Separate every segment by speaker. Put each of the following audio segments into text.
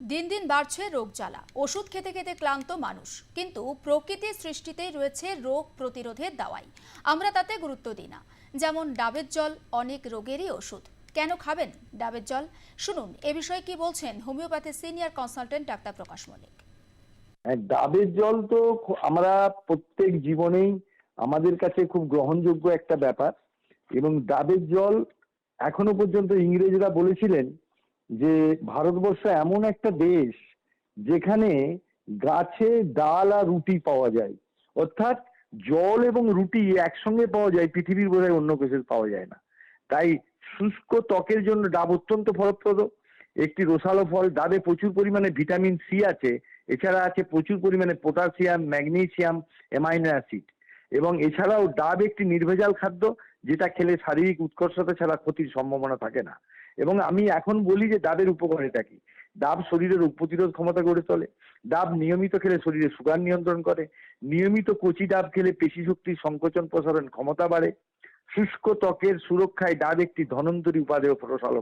Speaker 1: দিন দিন বাড়ছে রোগ জ্বালা। ওষুধ খেতে খেতে ক্লান্ত মানুষ। কিন্তু প্রকৃতির সৃষ্টিতেই রয়েছে রোগ প্রতিরোধের দাওয়াই। আমরা তাতে গুরুত্ব দিই না। যেমন ডাবের জল, অনেক রোগেরই ওষুধ। কেন খাবেন ডাবের জল? শুনুন, এ বিষয়ে কি বলছেন homeopathy senior consultant doctor Prakash Mallick.
Speaker 2: ডাবের জল তো আমরা প্রত্যেক জীবনেই আমাদের কাছে খুব গ্রহণযোগ্য একটা ব্যাপার। এবং ডাবের জল এখনও পর্যন্ত ইংরেজরা বলেছিলেন যে ভারতবর্ষ এমন একটা দেশ যেখানে গাছে ডাল আর রুটি পাওয়া যায়। অর্থাৎ জল এবং রুটি একসঙ্গে পাওয়া যায়, পৃথিবীর বোধহয় অন্য কিছু পাওয়া যায় না। তাই শুষ্ক ত্বকের জন্য ডাব অত্যন্ত ফলপ্রদ। একটি রসালো ফল, ডাবে প্রচুর পরিমাণে ভিটামিন সি আছে। এছাড়া আছে প্রচুর পরিমাণে পটাশিয়াম ম্যাগনেসিয়াম অ্যামাইনো অ্যাসিড। এবং এছাড়াও ডাব একটি নির্ভেজাল খাদ্য, যেটা খেলে শারীরিক উৎকর্ষতা ছাড়া ক্ষতির সম্ভাবনা থাকে না। এবং আমি এখন বলি যে ডাবের উপকারিতা কি? ডাব শরীরের রোগ প্রতিরোধ ক্ষমতা গড়ে তোলে। ডাব নিয়মিত খেলে শরীরে সুগার নিয়ন্ত্রণ করে। নিয়মিত কচি ডাব খেলে পেশি শক্তির সংকোচন প্রসারণ ক্ষমতা বাড়ে। শুষ্ক ত্বকের সুরক্ষায় ডাব একটি ধনন্তরী উপাদেয়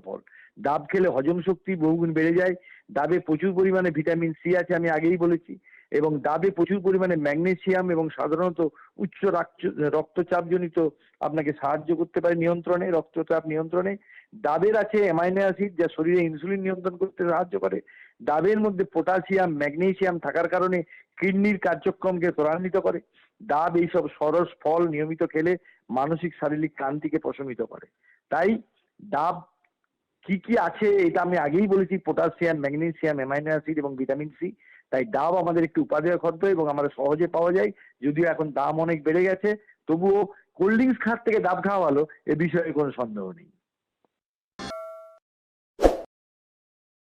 Speaker 2: ফল। ডাব খেলে হজম শক্তি বহুগুণ বেড়ে যায়। ডাবে প্রচুর পরিমাণে ভিটামিন সি আছে, আমি আগেই বলেছি। এবং ডাবে প্রচুর পরিমাণে ম্যাগনেসিয়াম এবং সাধারণত উচ্চ রক্তচাপজনিত আপনাকে সাহায্য করতে পারে নিয়ন্ত্রণে, রক্তচাপ নিয়ন্ত্রণে। ডাবের আছে অ্যামাইনো অ্যাসিড যা শরীরে ইনসুলিন নিয়ন্ত্রণ করতে সাহায্য করে। ডাবের মধ্যে পটাশিয়াম, ম্যাগনেসিয়াম থাকার কারণে কিডনির কার্যক্রমকে ত্বরান্বিত করে। ডাব এইসব সরস ফল নিয়মিত খেলে মানসিক শারীরিক ক্লান্তিকে প্রশমিত করে। তাই ডাব কি কি আছে এটা আমি আগেই বলেছি, পটাশিয়াম ম্যাগনেসিয়াম অ্যামাইনো অ্যাসিড এবং ভিটামিন সি। তাই ডাব আমাদের একটি উপাদেয় খাদ্য এবং আমরা সহজে পাওয়া যায়। যদিও এখন দাম অনেক বেড়ে গেছে, তবুও কোল্ড ড্রিঙ্কস খাওয়ার থেকে ডাব খাওয়া ভালো এ বিষয়ে কোনো সন্দেহ নেই।